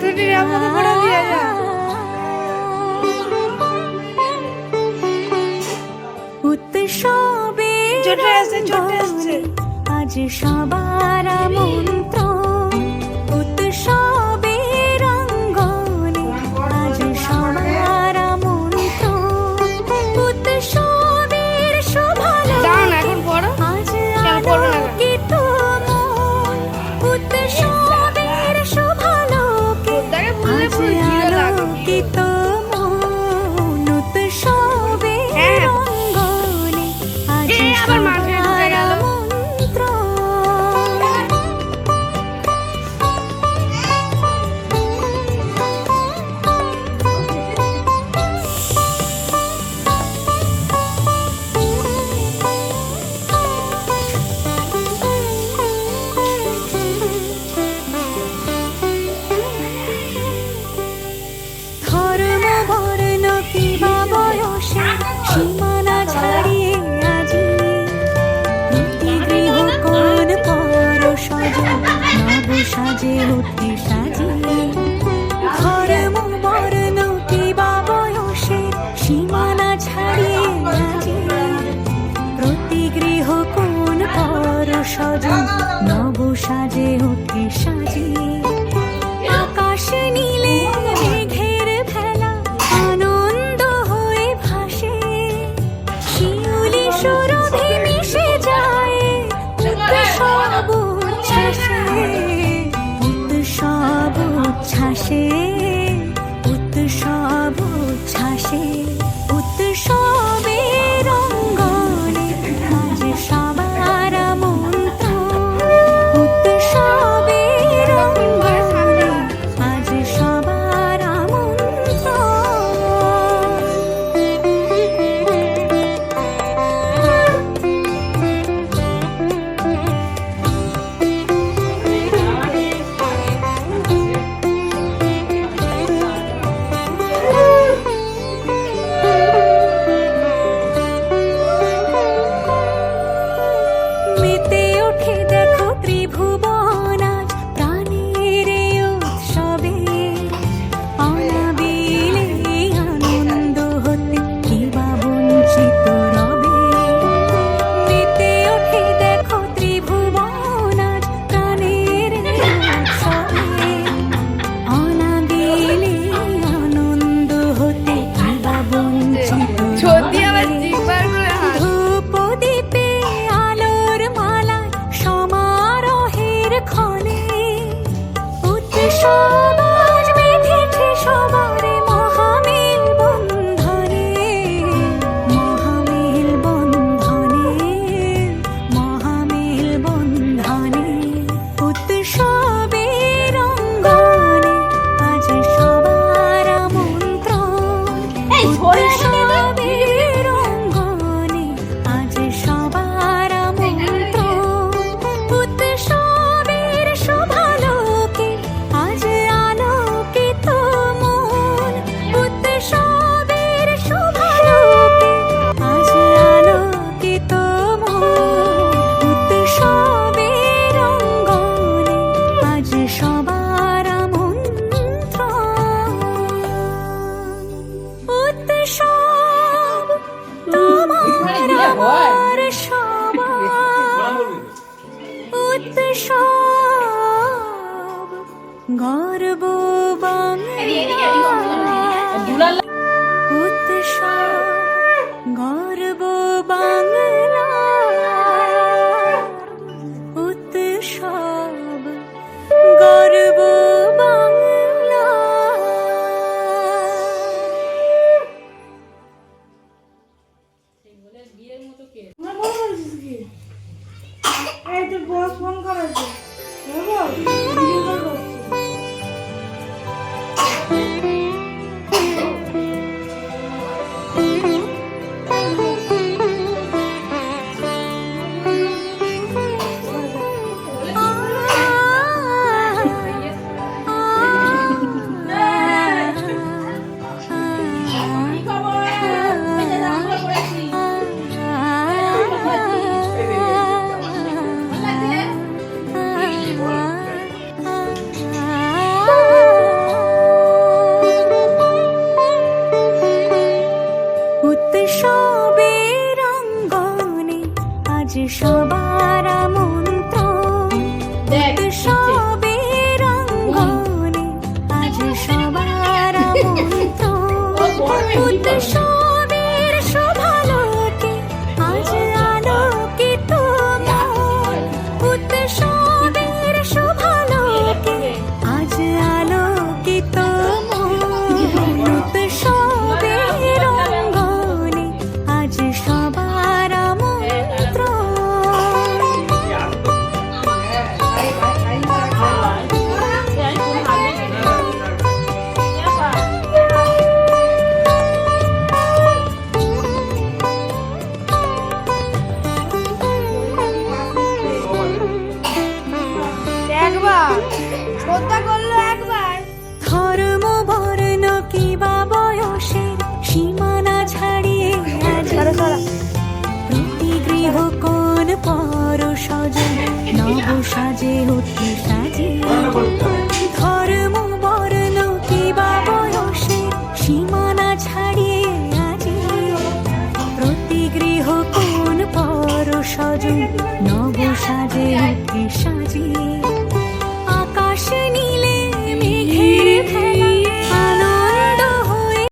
তুই আমাকে পড়া দিয়ে যা উৎসবে আজ সবার মন্ত্র সাজে উঠে সাজিয়ে ধর্ম বর্ণ কিবা বয়সের সীমানা ছাড়িয়ে নাচিয়ে প্রতি গৃহ কোন পর সজন নব সাজে উঠে সাজিয়ে আকাশে নীলে সুরভি মিশে যায় সব শেষে। গর্ব উৎসব গর্ব বাংলা উৎসব গর্ব বাংলা বিয়ের মতো কে? বস ফোন করেছে। সাজে উঠে সাজিয়ে ধর্ম বর্ণ কি বা বয়সে সীমানা ছাড়িয়ে আজিও প্রতি গৃহ কোন পর সজন নব সাজে উঠে সাজিয়ে।